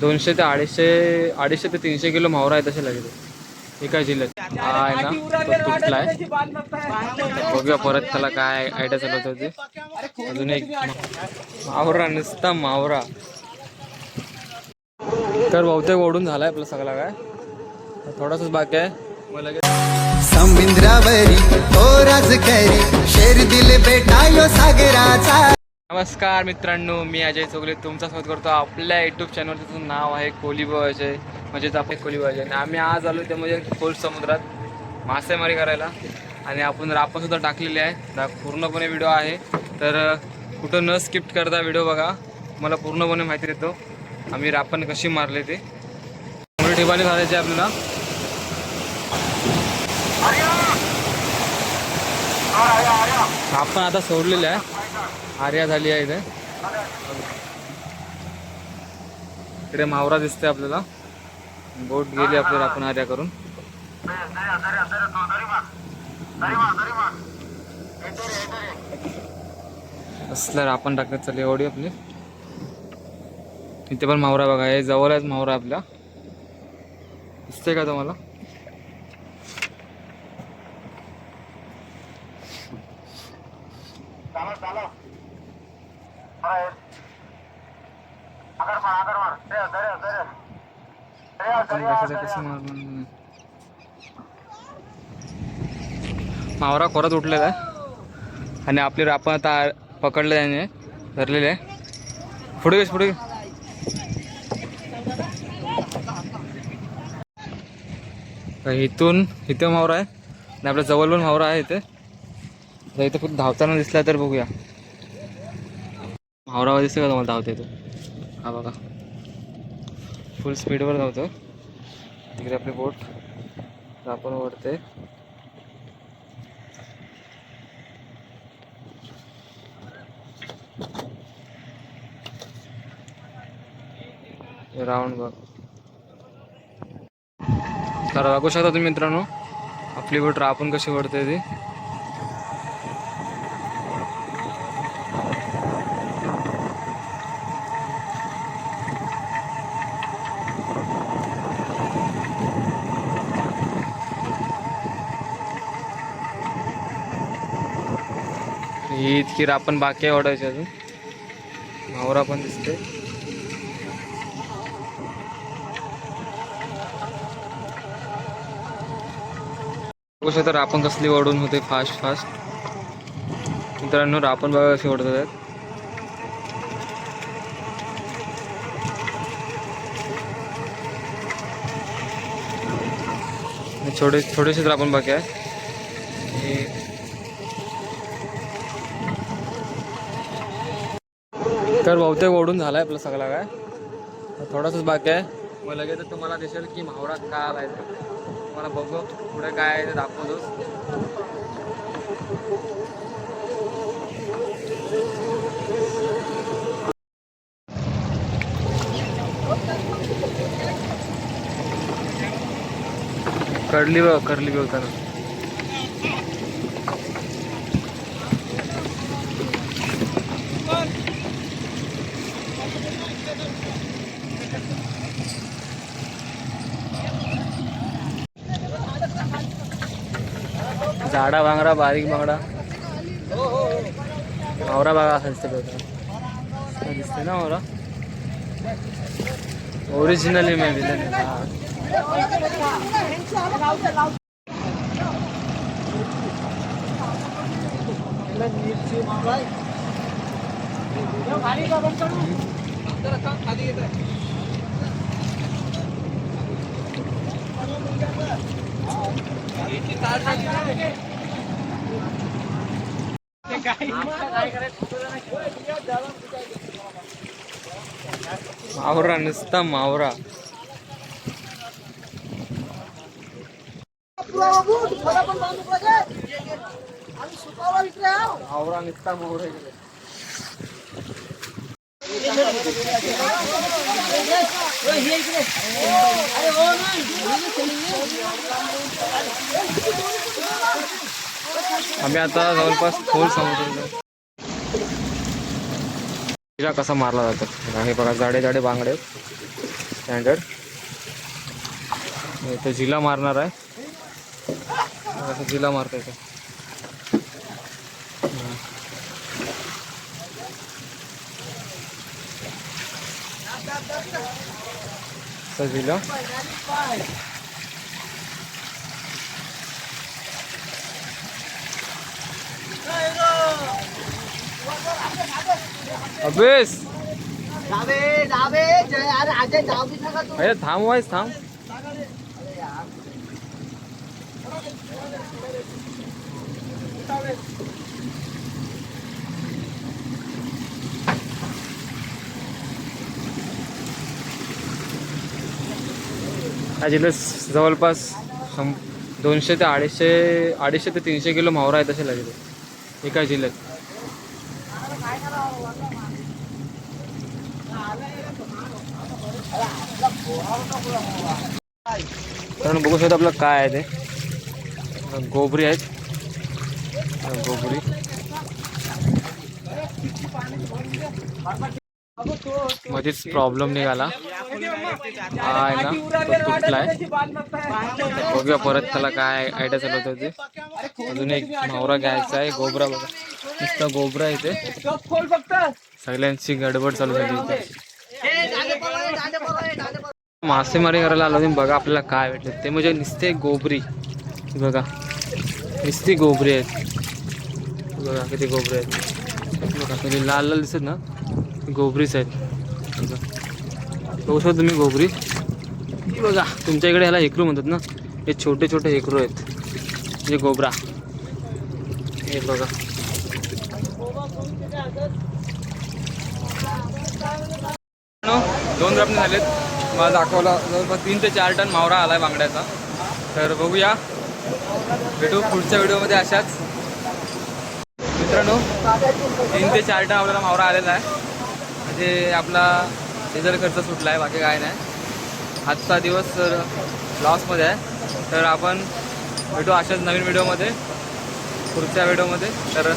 दोनशे ते अडीचशे अडीचशे ते तीनशे किलो मावरा आहे तसे लागेल एका जिल्ह्यात हा आहे ना? तो तुटला आहे. बघूया परत त्याला काय आयडिया चालवत होती अजून एक मावरा नुसता मावरा. तर बहुतेक ओढून झालाय आपला सगळा काय? थोडासाच बाकी आहे. मग लगेच समुद्रावरी ओ राजकरी शेर दिल बेटा यो सागराचा. नमस्कार मित्रांनो मी अजय चोगले. तुमचा स्वागत करतो आपल्या युट्यूब चॅनलचं नाव आहे कोलिबो अजय म्हणजेच आपण कोलिबो अजय आणि आम्ही आज आलो ते म्हणजे खोल समुद्रात मासेमारी करायला. आणि आपण रापणसुद्धा टाकलेले टाकलेली आहे. दा पूर्णपणे व्हिडिओ आहे. तर कुठं न स्किप्ट करता व्हिडिओ बघा. मला पूर्णपणे माहिती देतो. आम्ही रापण कशी मारले ते. चांगल्या ठिकाणी घालायचे आपल्याला. आपण आता सोडलेले आहे आर्या झाली आहे इथे. इकडे मावरा दिसतोय आपल्याला. बोट गेली आपल्याला आपण आर्या करून. असल्यावर आपण टाकण्यात चालली एवढी आपली. इथे पण मावरा बघा हे जवळ आहेत मावरा आपल्या. दिसतंय का तुम्हाला? आपण कशाचं मावरा खोरात उठलेला आहे. आणि आपले आपण आता पकडले त्याने धरलेले आहे. पुढे गेस पुढे इथून इथे मावरा आहे. आणि आपल्या जवळ पण मावरा आहे इथे. जर इथे फक्त धावताना दिसला तर बघूया. मावरावा दिसते का तुम्हाला धावते तो? हा बघा. फुल स्पीडवर धावतो तिकडे आपली बोट. आपण ओढते राऊंड बघ. तर बघू शकता तुम्ही मित्रांनो आपली बोट रापून कशी ओढते ती? ही इतकी रापण बाकी आहे ओढायची अजून. मावरा पण दिसते बघू शकता आपण कसली ओढून होते फास्ट फास्ट मित्रांनो रापण बघा कशी ओढत आहेत छोटे छोटे तर आपण बाकी आहे. तर बहुतेक ओढून झाला आहे आपला सगळा काय. तर थोडासाच बाकी आहे. मग लगेच तुम्हाला दिसेल की मावरा का आलाय तुम्हाला बघू पुढे काय आहे ते दाखवतोच कडली बघ कडली बघ झाडा भांगडा बारीक बांगडा. मावरा बागा असा दिसते दिसते ना मावरा ओरिजिनली मी विलन मावरा नुसता मावरा मावरा नुसता मावरा इकडे. आम्ही आता जवळपास खोल समुद्र. जिला कसा मारला जातो? आणि हे बघा जाडे जाडे बांगडे. स्टँडर्ड तो झिला मारणार आहे. बघा, असं जिला मारता येतो Sevilla. অবেশ যাবে যাবে আর আজে যাও কি থাকা তো আরে থাম ওয়াইস থাম। আরে थांब जिल्ह्यात जवळपास सं दोनशे ते अडीचशे अडीचशे ते तीनशे किलो मावरा आहे असेल लागेल. एका जिल्ह्यात. कारण बघू शकतो आपलं काय आहे ते. गोबरी आहेत. गोबरी. मध्येच प्रॉब्लेम निघाला. हा आहे ना? तो तुटलाय. बघूया परत त्याला काय आयडिया चालवत होते अजून एक मावरा घ्यायचा आहे गोबरा बघा. नुसता गोबरा आहे इथे सगळ्यांची गडबड चालू झाली इथे. मासेमारी करायला आलो तुम्ही बघा आपल्याला काय भेटलं. ते म्हणजे नुसते गोबरी. बघा. नुसती गोबरी आहेत. बघा किती गोबरी आहेत. बघा लाल लाल दिसत ना. गोबरीच आहेत. बघू शकता तुम्ही गोबरी. बघा तुमच्या इकडे ह्याला हेकरू म्हणतात ना. हे छोटे छोटे हेकरू आहेत. म्हणजे गोबरा. हे बघा. दोन रपणे झालेत. मला दाखवला जवळपास तीन ते चार टन मावरा आलाय बांगड्याचा. तर बघूया. भेटू पुढच्या व्हिडिओमध्ये अशाच. मित्रांनो तीन ते चार टन आपल्याला मावरा आलेला आहे. म्हणजे आपला डिझेल खर्च सुटला आहे बाकी काय नाही. आजचा दिवस तर लॉसमध्ये आहे तर आपण भेटू अशाच नवीन व्हिडिओमध्ये पुढच्या व्हिडिओमध्ये तर